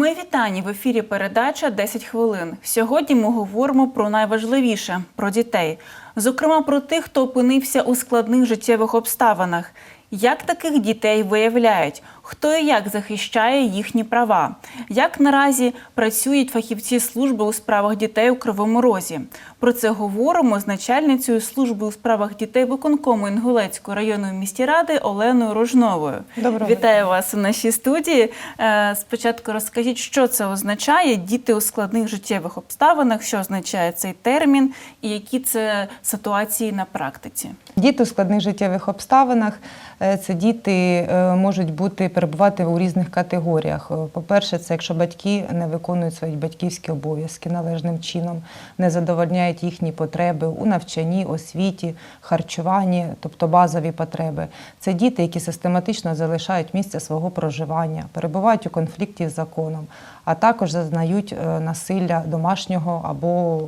Мої вітання в ефірі. Передача «10 хвилин. Сьогодні ми говоримо про найважливіше про дітей, зокрема про тих, хто опинився у складних життєвих обставинах. Як таких дітей виявляють? Хто і як захищає їхні права? Як наразі працюють фахівці служби у справах дітей у Кривому Розі? Про це говоримо з начальницею служби у справах дітей виконкому Інгулецької районної міської ради Оленою Рожновою. Доброго Вітаю вас у нашій студії. Е, Спочатку розкажіть, що це означає діти у складних життєвих обставинах, що означає цей термін, і які це ситуації на практиці. Діти у складних життєвих обставинах це діти е, можуть бути перебувати у різних категоріях. Е, По-перше, це якщо батьки не виконують свої батьківські обов'язки належним чином, не задовольняють їхні потреби у навчанні, освіті, харчуванні, тобто базові потреби. Це діти, які систематично залишають місце свого проживання, перебувають у конфлікті з законом, а також зазнають е, насилля домашнього або е,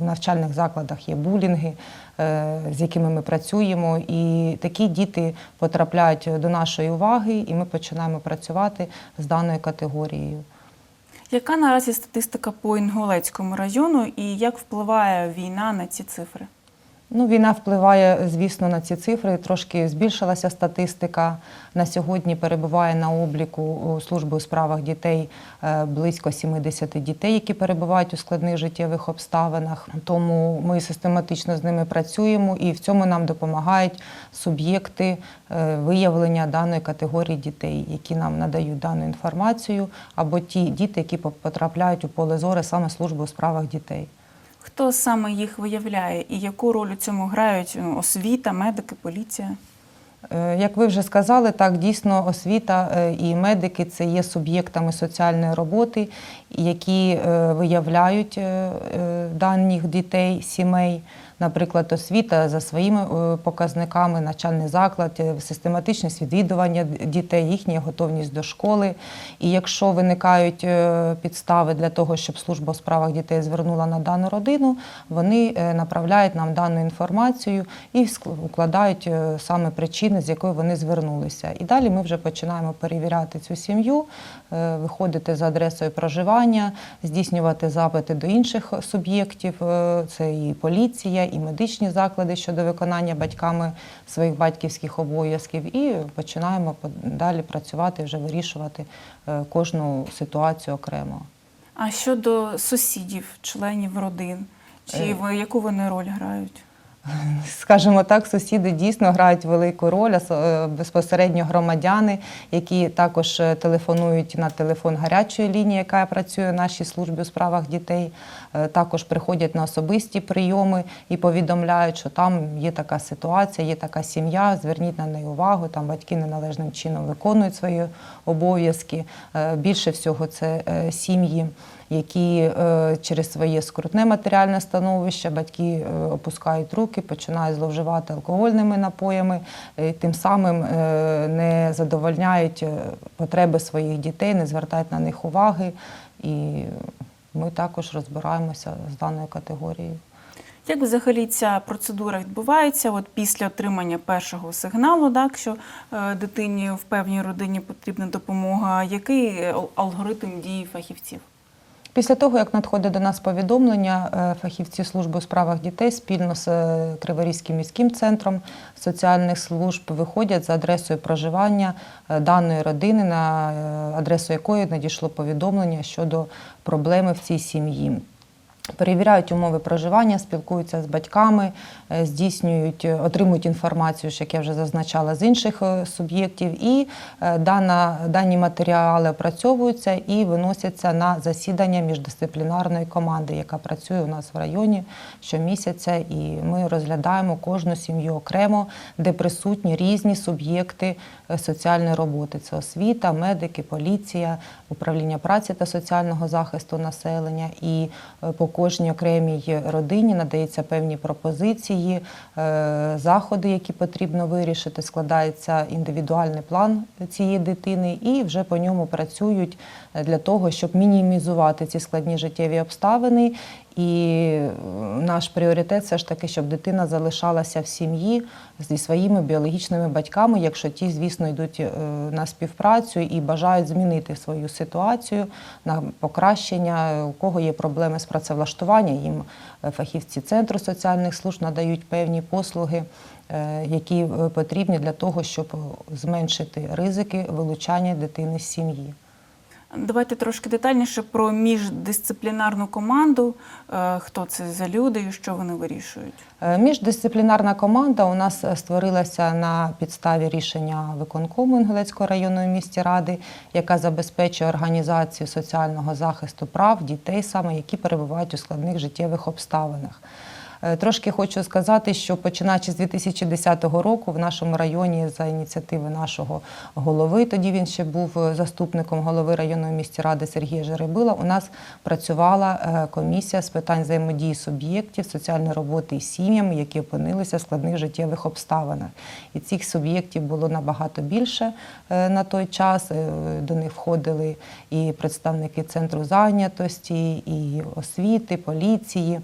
в навчальних закладах є булінги. Е, З якими ми працюємо, і такі діти потрапляють до нашої уваги, і ми починаємо працювати з даною категорією. Яка наразі статистика по Інгулецькому району і як впливає війна на ці цифри? Ну, війна впливає, звісно, на ці цифри. Трошки збільшилася статистика. На сьогодні перебуває на обліку служби у справах дітей е, близько 70 дітей, які перебувають у складних життєвих обставинах. Тому ми систематично з ними працюємо, і в цьому нам допомагають суб'єкти е, виявлення даної категорії дітей, які нам надають дану інформацію, або ті діти, які потрапляють у поле зору саме служби у справах дітей. Хто саме їх виявляє і яку роль у цьому грають ну, освіта, медики, поліція? Е, Як ви вже сказали, так дійсно освіта е, і медики це є суб'єктами соціальної роботи, які е, виявляють даних дітей, сімей. Наприклад, освіта за своїми е, показниками, навчальний заклад, е, систематичність відвідування дітей, їхня готовність до школи. І якщо виникають е, підстави для того, щоб служба у справах дітей звернула на дану родину, вони направляють нам дану інформацію і укладають саме причини, з якої вони звернулися. І далі ми вже починаємо перевіряти цю сім'ю, виходити за адресою проживання, здійснювати запити до інших суб'єктів. Це і поліція, і медичні заклади щодо виконання батьками своїх батьківських обов'язків. І починаємо по- далі працювати, вже вирішувати е, кожну ситуацію окремо. А щодо сусідів, членів родин, чи в яку вони роль грають? Скажімо так, сусіди дійсно грають велику роль, ас- е, безпосередньо громадяни, які також е, телефонують на телефон гарячої лінії, яка працює в нашій службі у справах дітей. Е, Також приходять на особисті прийоми і повідомляють, що там є така ситуація, є така сім'я, зверніть на неї увагу, там батьки неналежним чином виконують свої обов'язки. Більше всього це сім'ї які е, через своє скрутне матеріальне становище батьки е, опускають руки, починають зловживати алкогольними напоями, е, тим самим не задовольняють потреби своїх дітей, не звертають на них уваги. І ми також розбираємося з даною категорією. Як взагалі ця процедура відбувається? От після отримання першого сигналу, так що дитині в певній родині потрібна допомога, який алгоритм дії фахівців? Після того, як надходить до нас повідомлення, е, фахівці служби у справах дітей спільно з е, Криворізьким міським центром соціальних служб виходять за адресою проживання е, даної родини, на адресу якої надійшло повідомлення щодо проблеми в цій сім'ї. Перевіряють умови проживання, спілкуються з батьками, е, здійснюють, е, отримують інформацію, як я вже зазначала, з інших е, суб'єктів, і дана, дані матеріали опрацьовуються і виносяться на засідання міждисциплінарної команди, яка працює у нас в районі щомісяця. І ми розглядаємо кожну сім'ю окремо, де присутні різні суб'єкти соціальної роботи: це освіта, медики, поліція, управління праці та соціального захисту населення. І по кожній окремій родині надаються певні пропозиції, е, заходи, які потрібно вирішити. Складається індивідуальний план цієї дитини, і вже по ньому працюють для того, щоб мінімізувати ці складні життєві обставини І е, наш пріоритет все ж таки, щоб дитина залишалася в сім'ї зі своїми біологічними батьками, якщо ті, звісно, йдуть е, на співпрацю і бажають змінити свою ситуацію на покращення. У кого є проблеми з працевлаштуванням, їм е, фахівці центру соціальних служб надають певні послуги, які потрібні для того, щоб зменшити ризики вилучання дитини з сім'ї. Давайте трошки детальніше про міждисциплінарну команду. Е, Хто це за люди і що вони вирішують? Е, Міждисциплінарна команда у нас е, створилася на підставі рішення виконкому Інгулецької районної місті ради, яка забезпечує організацію соціального захисту прав дітей, саме які перебувають у складних життєвих обставинах. Е, Трошки хочу сказати, що починаючи з 2010 року в нашому районі за ініціативи нашого голови, тоді він ще був е, заступником голови районної міської ради Сергія Жеребила. У нас працювала е, комісія з питань взаємодії суб'єктів соціальної роботи із сім'ями, які опинилися в складних життєвих обставинах. І цих суб'єктів було набагато більше на той час. До них входили і представники центру зайнятості, і освіти, поліції.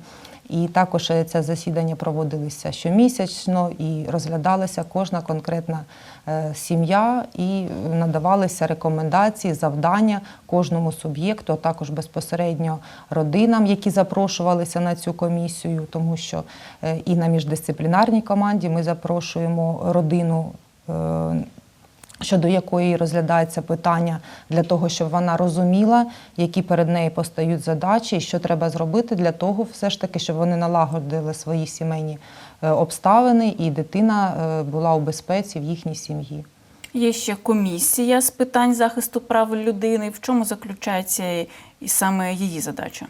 І також е, це засідання проводилися щомісячно і розглядалася кожна конкретна е, сім'я, і надавалися рекомендації, завдання кожному суб'єкту, а також безпосередньо родинам, які запрошувалися на цю комісію, тому що е, і на міждисциплінарній команді ми запрошуємо родину. Щодо якої розглядається питання для того, щоб вона розуміла, які перед нею постають задачі, і що треба зробити для того, все ж таки, щоб вони налагодили свої сімейні е, обставини, і дитина е, була у безпеці в їхній сім'ї. Є ще комісія з питань захисту прав людини. В чому заключається і саме її задача?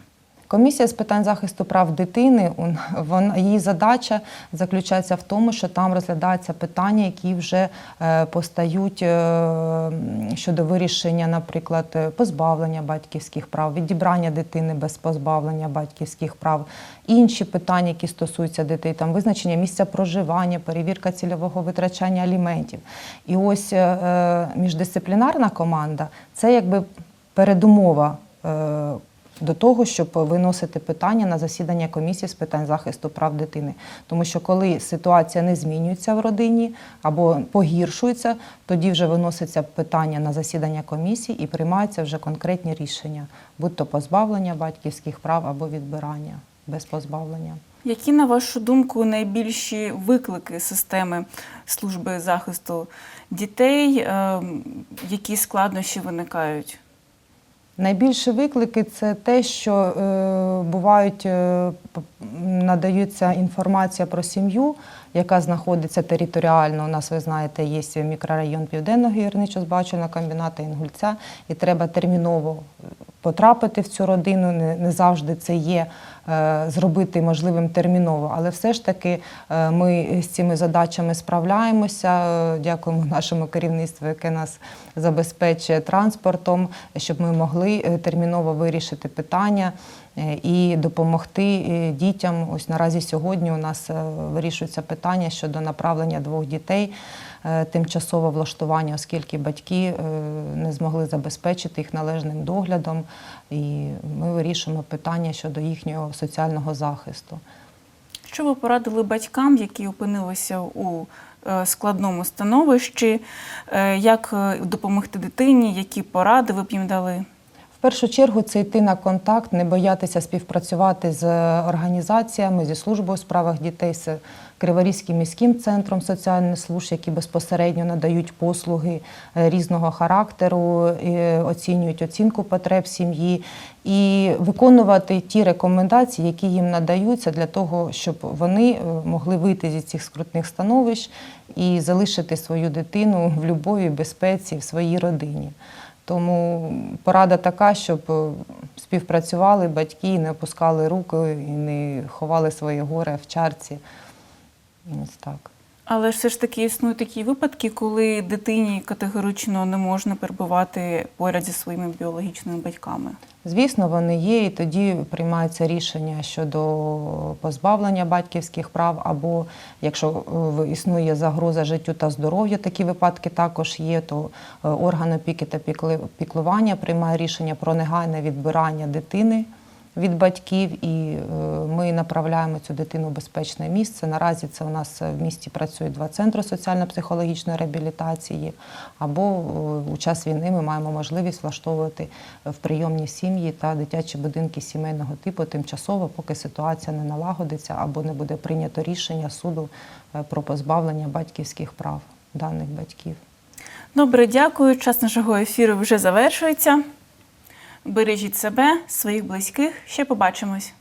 Комісія з питань захисту прав дитини, он- вона, її задача заключається в тому, що там розглядаються питання, які вже е, постають е, щодо вирішення, наприклад, позбавлення батьківських прав, відібрання дитини без позбавлення батьківських прав, інші питання, які стосуються дітей, там визначення місця проживання, перевірка цільового витрачання аліментів. І ось е, міждисциплінарна команда це якби передумова. До того, щоб виносити питання на засідання комісії з питань захисту прав дитини. Тому що коли ситуація не змінюється в родині або погіршується, тоді вже виноситься питання на засідання комісії і приймаються вже конкретні рішення, будь-то позбавлення батьківських прав або відбирання без позбавлення. Які, на вашу думку, найбільші виклики системи служби захисту дітей, е, які складнощі виникають? Найбільші виклики це те, що е, бувають, е, надаються інформація про сім'ю, яка знаходиться територіально. У нас, ви знаєте, є мікрорайон Південного гірничо-збагачувального комбіната Інгульця, і треба терміново потрапити в цю родину. Не, не завжди це є е, зробити можливим терміново, але все ж таки е, ми з цими задачами справляємося. Е, Дякуємо нашому керівництву, яке нас забезпечує транспортом, щоб ми могли терміново вирішити питання і допомогти е, дітям. Ось наразі сьогодні у нас е, вирішується питання щодо направлення двох дітей е, тимчасове влаштування, оскільки батьки е, не змогли забезпечити їх належним доглядом, і ми вирішуємо питання щодо їхнього соціального захисту. Що ви порадили батькам, які опинилися у е, складному становищі? Е, Як е, допомогти дитині? Які поради ви б їм дали? В першу чергу це йти на контакт, не боятися співпрацювати з організаціями, зі службою у справах дітей, з Криворізьким міським центром соціальних служб, які безпосередньо надають послуги е, різного характеру, оцінюють оцінку потреб сім'ї і виконувати ті рекомендації, які їм надаються для того, щоб вони е, могли вийти зі цих скрутних становищ і залишити свою дитину в любові, безпеці в своїй родині. Тому порада така, щоб е, співпрацювали батьки, не опускали руки і не ховали своє горе в чарці. Ось так. Але все ж таки існують такі випадки, коли дитині категорично не можна перебувати поряд зі своїми біологічними батьками. Звісно, вони є, і тоді приймаються рішення щодо позбавлення батьківських прав, або якщо е, існує загроза життю та здоров'ю, такі випадки також є, то е, орган опіки та піклування приймає рішення про негайне відбирання дитини від батьків, і е, ми направляємо цю дитину в безпечне місце. Наразі це у нас в місті працює два центри соціально-психологічної реабілітації. Або е, у час війни ми маємо можливість влаштовувати в прийомні сім'ї та дитячі будинки сімейного типу тимчасово, поки ситуація не налагодиться або не буде прийнято рішення суду е, про позбавлення батьківських прав даних батьків. Добре, дякую. Час нашого ефіру вже завершується. Бережіть себе, своїх близьких. Ще побачимось.